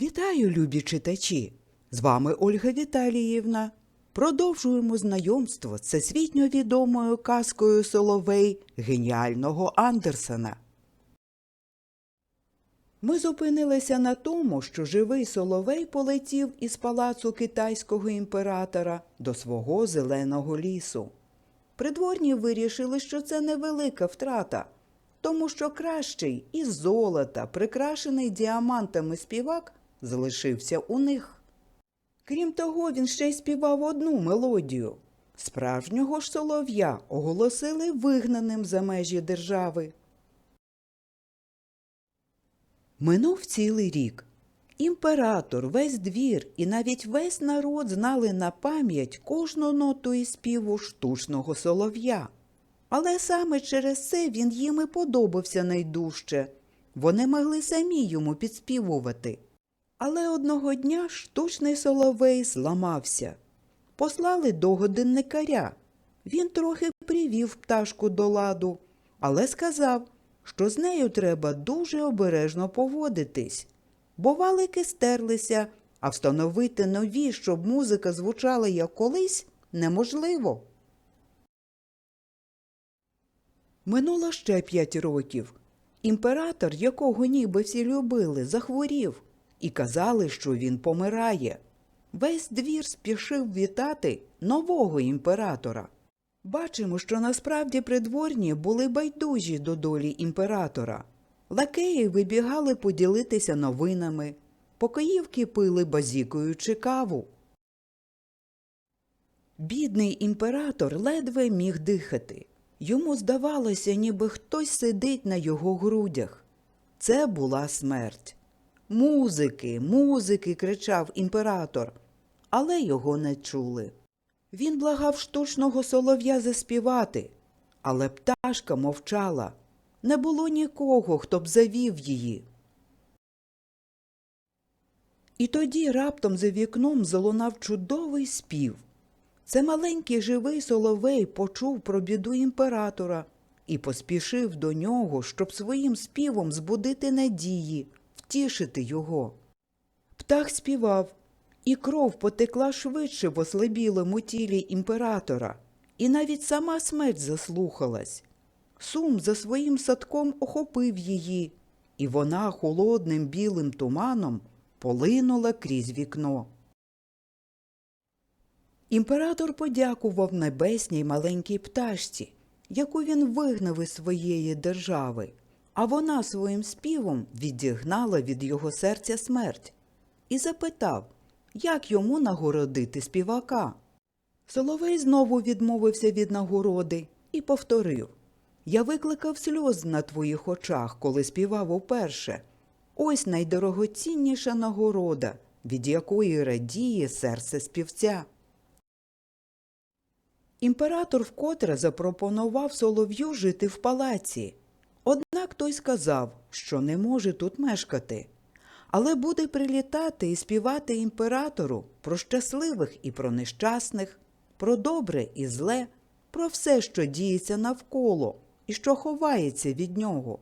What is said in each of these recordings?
Вітаю, любі читачі! З вами Ольга Віталіївна. Продовжуємо знайомство з всесвітньо відомою казкою Соловей геніального Андерсена. Ми зупинилися на тому, що живий Соловей полетів із палацу китайського імператора до свого зеленого лісу. Придворні вирішили, що це невелика втрата, тому що кращий із золота, прикрашений діамантами співак, залишився у них. Крім того, він ще й співав одну мелодію. Справжнього ж солов'я оголосили вигнаним за межі держави. Минув цілий рік. Імператор, весь двір і навіть весь народ знали на пам'ять кожну ноту і співу штучного солов'я. Але саме через це він їм і подобався найдужче. Вони могли самі йому підспівувати. Але одного дня штучний соловей зламався. Послали до годинникаря. Він трохи привів пташку до ладу, але сказав, що з нею треба дуже обережно поводитись, бо валики стерлися, а встановити нові, щоб музика звучала як колись, неможливо. Минуло ще п'ять років. Імператор, якого ніби всі любили, захворів і казали, що він помирає. Весь двір спішив вітати нового імператора. Бачимо, що насправді придворні були байдужі до долі імператора. Лакеї вибігали поділитися новинами, покоївки пили базікуючи каву. Бідний імператор ледве міг дихати. Йому здавалося, ніби хтось сидить на його грудях. Це була смерть. Музики, музики, кричав імператор, але його не чули. Він благав штучного солов'я заспівати, але пташка мовчала. Не було нікого, хто б завів її. І тоді раптом за вікном залунав чудовий спів. Це маленький живий соловей почув про біду імператора і поспішив до нього, щоб своїм співом збудити надії, втішити його. Птах співав, і кров потекла швидше в ослабілому тілі імператора, і навіть сама смерть заслухалась. Сум за своїм садком охопив її, і вона холодним білим туманом полинула крізь вікно. Імператор подякував небесній маленькій пташці, яку він вигнав із своєї держави, а вона своїм співом відігнала від його серця смерть, і запитав, як йому нагородити співака. Соловей знову відмовився від нагороди і повторив Я викликав сльоз на твоїх очах, коли співав уперше. Ось найдорогоцінніша нагорода, від якої радіє серце співця. Імператор вкотре запропонував солов'ю жити в палаці. Однак той сказав, що не може тут мешкати, але буде прилітати і співати імператору про щасливих і про нещасних, про добре і зле, про все, що діється навколо і що ховається від нього.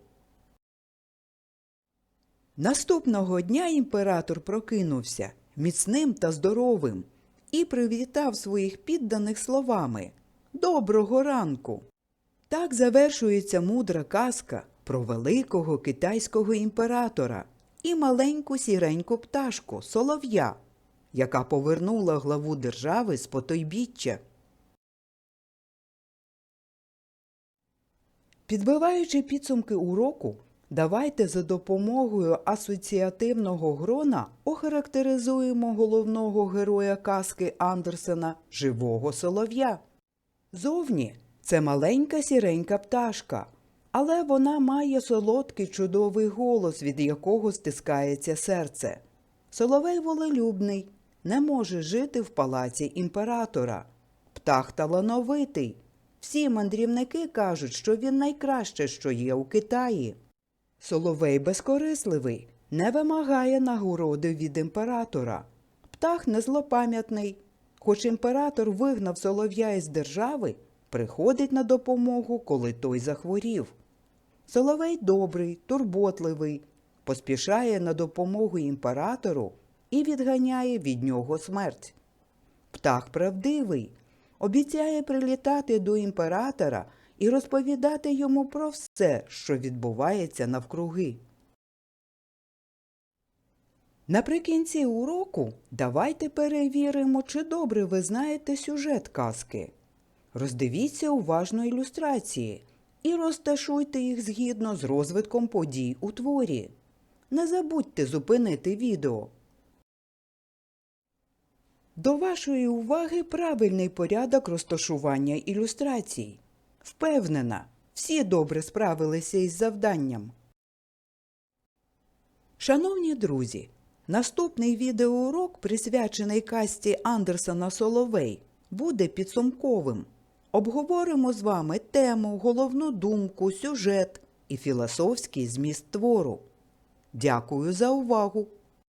Наступного дня імператор прокинувся міцним та здоровим і привітав своїх підданих словами Доброго ранку. Так завершується мудра казка про великого китайського імператора і маленьку сіреньку пташку солов'я, яка повернула главу держави з потойбіччя. Підбиваючи підсумки уроку, давайте за допомогою асоціативного грона охарактеризуємо головного героя казки Андерсена живого солов'я. Зовні це маленька сіренька пташка, але вона має солодкий чудовий голос, від якого стискається серце. Соловей волелюбний, не може жити в палаці імператора. Птах талановитий. Всі мандрівники кажуть, що він найкраще, що є у Китаї. Соловей безкорисливий, не вимагає нагороди від імператора. Птах не злопам'ятний. Хоч імператор вигнав солов'я із держави, приходить на допомогу, коли той захворів. Соловей добрий, турботливий, поспішає на допомогу імператору і відганяє від нього смерть. Птах правдивий, обіцяє прилітати до імператора і розповідати йому про все, що відбувається навкруги. Наприкінці уроку давайте перевіримо, чи добре ви знаєте сюжет казки. Роздивіться уважно ілюстрації і розташуйте їх згідно з розвитком подій у творі. Не забудьте зупинити відео. До вашої уваги правильний порядок розташування ілюстрацій. Впевнена, всі добре справилися із завданням. Шановні друзі, наступний відеоурок, присвячений касті Андерсона Соловей, буде підсумковим. Обговоримо з вами тему, головну думку, сюжет і філософський зміст твору. Дякую за увагу!